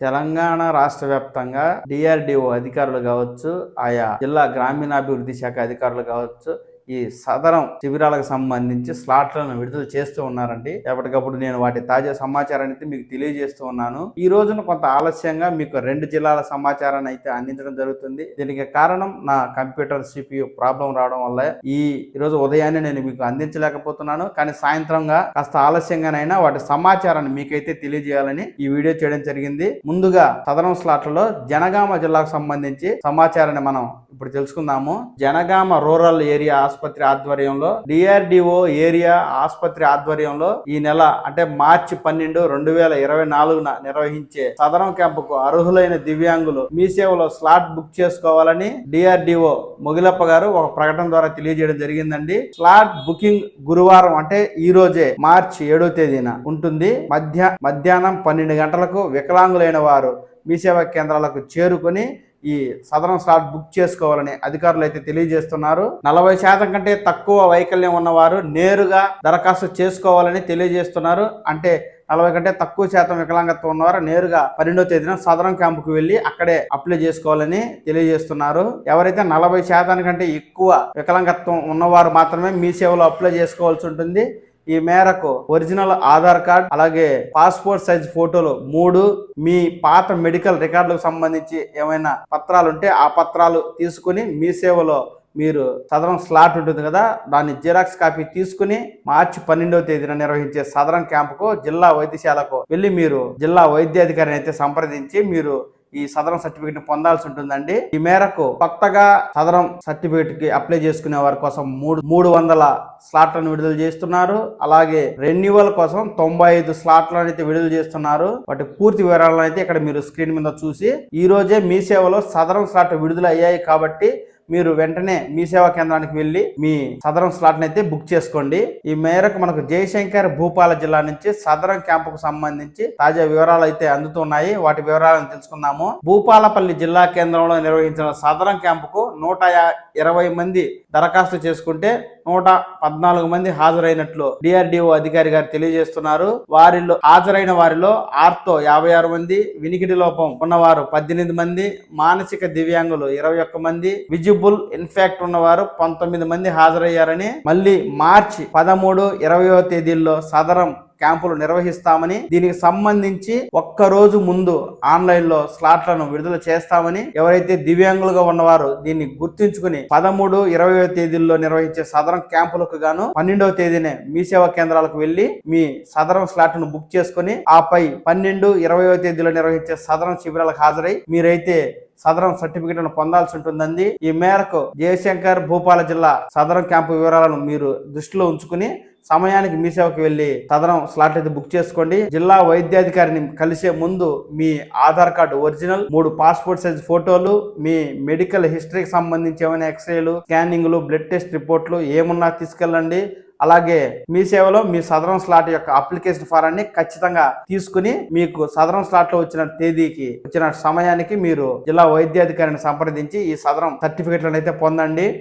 తెలంగాణ రాష్ట్ర వ్యాప్తంగా డిఆర్డిఓ అధికారులు కావచ్చు ఆయా జిల్లా గ్రామీణాభివృద్ధి శాఖ అధికారులు కావచ్చు ఈ సదరం శిబిరాలకు సంబంధించి స్లాట్లను విడుదల చేస్తూ ఉన్నారండి. ఎప్పటికప్పుడు నేను వాటి తాజా సమాచారాన్ని అయితే మీకు తెలియజేస్తూ ఉన్నాను. ఈ రోజున కొంత ఆలస్యంగా మీకు రెండు జిల్లాల సమాచారాన్ని అయితే అందించడం జరుగుతుంది. దీనికి కారణం నా కంప్యూటర్ సిపియు ప్రాబ్లం రావడం వల్ల ఈ రోజు ఉదయాన్నే నేను మీకు అందించలేకపోతున్నాను. కానీ సాయంత్రంగా కాస్త ఆలస్యంగానైనా వాటి సమాచారాన్ని మీకైతే తెలియజేయాలని ఈ వీడియో చేయడం జరిగింది. ముందుగా సదరం స్లాట్లలో జనగామ జిల్లాకు సంబంధించి సమాచారాన్ని మనం ఇప్పుడు తెలుసుకుందాము. జనగామ రూరల్ ఏరియా ఆసుపత్రి ఆధ్వర్యంలో డిఆర్డిఓ ఏరియా ఆసుపత్రి ఆధ్వర్యంలో ఈ నెల అంటే మార్చి పన్నెండు రెండు వేల ఇరవై నాలుగున నిర్వహించే సదరం క్యాంపుకు అర్హులైన దివ్యాంగులు మీ సేవలో స్లాట్ బుక్ చేసుకోవాలని డిఆర్డిఓ మొగిలప్ప గారు ఒక ప్రకటన ద్వారా తెలియజేయడం జరిగిందండి. స్లాట్ బుకింగ్ గురువారం అంటే ఈ రోజే మార్చి ఏడో తేదీన ఉంటుంది. మధ్య మధ్యాహ్నం పన్నెండు గంటలకు వికలాంగులైన వారు మీ సేవా కేంద్రాలకు చేరుకొని ఈ సదరం స్లాట్ బుక్ చేసుకోవాలని అధికారులు అయితే తెలియజేస్తున్నారు. నలభై శాతం కంటే తక్కువ వైకల్యం ఉన్నవారు నేరుగా దరఖాస్తు చేసుకోవాలని తెలియజేస్తున్నారు. అంటే నలభై కంటే తక్కువ శాతం వికలాంగత్వం ఉన్నవారు నేరుగా పన్నెండో తేదీన సదరం క్యాంపుకు వెళ్ళి అక్కడే అప్లై చేసుకోవాలని తెలియజేస్తున్నారు. ఎవరైతే నలభై శాతానికంటే ఎక్కువ వికలాంగత్వం ఉన్నవారు మాత్రమే మీ సేవలో అప్లై చేసుకోవాల్సి ఉంటుంది. ఈ మేరకు ఒరిజినల్ ఆధార్ కార్డ్ అలాగే పాస్పోర్ట్ సైజ్ ఫోటోలు మూడు మీ పాత మెడికల్ రికార్డులకు సంబంధించి ఏమైనా పత్రాలు ఉంటే ఆ పత్రాలు తీసుకుని మీ సేవలో మీరు సదరం స్లాట్ ఉంటుంది కదా దాన్ని జిరాక్స్ కాపీ తీసుకుని మార్చి పన్నెండవ తేదీన నిర్వహించే సదరం క్యాంపుకు జిల్లా వైద్యశాలకు వెళ్ళి మీరు జిల్లా వైద్యాధికారిని అయితే సంప్రదించి మీరు ఈ సదరం సర్టిఫికేట్ పొందాల్సి ఉంటుందండి. ఈ మేరకు కొత్తగా సదరం సర్టిఫికేట్కి అప్లై చేసుకునే వారి కోసం మూడు మూడు వందల స్లాట్లను విడుదల చేస్తున్నారు. అలాగే రెన్యువల్ కోసం తొంభై ఐదు స్లాట్లను అయితే విడుదల చేస్తున్నారు. వాటి పూర్తి వివరాలను అయితే ఇక్కడ మీరు స్క్రీన్ మీద చూసి ఈ రోజే మీ సేవలో సదరం స్లాట్ విడుదల అయ్యాయి కాబట్టి మీరు వెంటనే మీ సేవా కేంద్రానికి వెళ్ళి మీ సదరం స్లాట్ని అయితే బుక్ చేసుకోండి. ఈ మేరకు మనకు జయశంకర్ భూపాల జిల్లా నుంచి సదరం క్యాంపుకు సంబంధించి తాజా వివరాలు అయితే అందుతున్నాయి. వాటి వివరాలను తెలుసుకుందాము. భూపాలపల్లి జిల్లా కేంద్రంలో నిర్వహించిన సదరం క్యాంపుకు నూట యా- ఇరవై మంది దరఖాస్తు చేసుకుంటే నూట పద్నాలుగు మంది హాజరైనట్లు డిఆర్డిఓ అధికారి గారు తెలియజేస్తున్నారు. వారిలో హాజరైన వారిలో ఆర్తో యాభై ఆరు మంది వినికిడి లోపం ఉన్నవారు పద్దెనిమిది మంది మానసిక దివ్యాంగులు ఇరవై ఒక్క మంది విజిబుల్ ఇన్ఫాక్ట్ ఉన్నవారు పంతొమ్మిది మంది హాజరయ్యారని మళ్ళీ మార్చి పదమూడు ఇరవయో తేదీల్లో సదరం క్యాంపులు నిర్వహిస్తామని దీనికి సంబంధించి ఒక్క రోజు ముందు ఆన్లైన్లో స్లాట్లను విడుదల చేస్తామని ఎవరైతే దివ్యాంగులుగా ఉన్నవారు దీన్ని గుర్తించుకుని పదమూడు ఇరవై తేదీల్లో నిర్వహించే సదరం క్యాంపులకు గాను పన్నెండవ తేదీనే మీ సేవా కేంద్రాలకు వెళ్ళి మీ సదరం స్లాట్ను బుక్ చేసుకుని ఆపై పన్నెండు ఇరవయో తేదీలో నిర్వహించే సదరం శిబిరాలకు హాజరై మీరైతే సదరం సర్టిఫికెట్లను పొందాల్సి ఉంటుందండి ఈ మేరకు జయశంకర్ భూపాల జిల్లా సదరం క్యాంపు వివరాలను మీరు దృష్టిలో ఉంచుకుని సమయానికి మీ సేవకు వెళ్ళి సదనం స్లాట్ అయితే బుక్ చేసుకోండి. జిల్లా వైద్యాధికారిని కలిసే ముందు మీ ఆధార్ కార్డు ఒరిజినల్ మూడు పాస్పోర్ట్ సైజ్ ఫోటోలు మీ మెడికల్ హిస్టరీకి సంబంధించి ఏమైనా ఎక్స్రేలు స్కానింగ్లు బ్లడ్ టెస్ట్ రిపోర్ట్లు ఏమున్నా తీసుకెళ్ళండి. అలాగే మీ సేవలో మీ సదరం స్లాట్ యొక్క అప్లికేషన్ ఫారాన్ని ఖచ్చితంగా తీసుకుని మీకు సదరం స్లాట్లో వచ్చిన తేదీకి వచ్చిన సమయానికి మీరు జిల్లా వైద్యాధికారిని సంప్రదించి ఈ సదరం సర్టిఫికెట్లను అయితే పొందండి.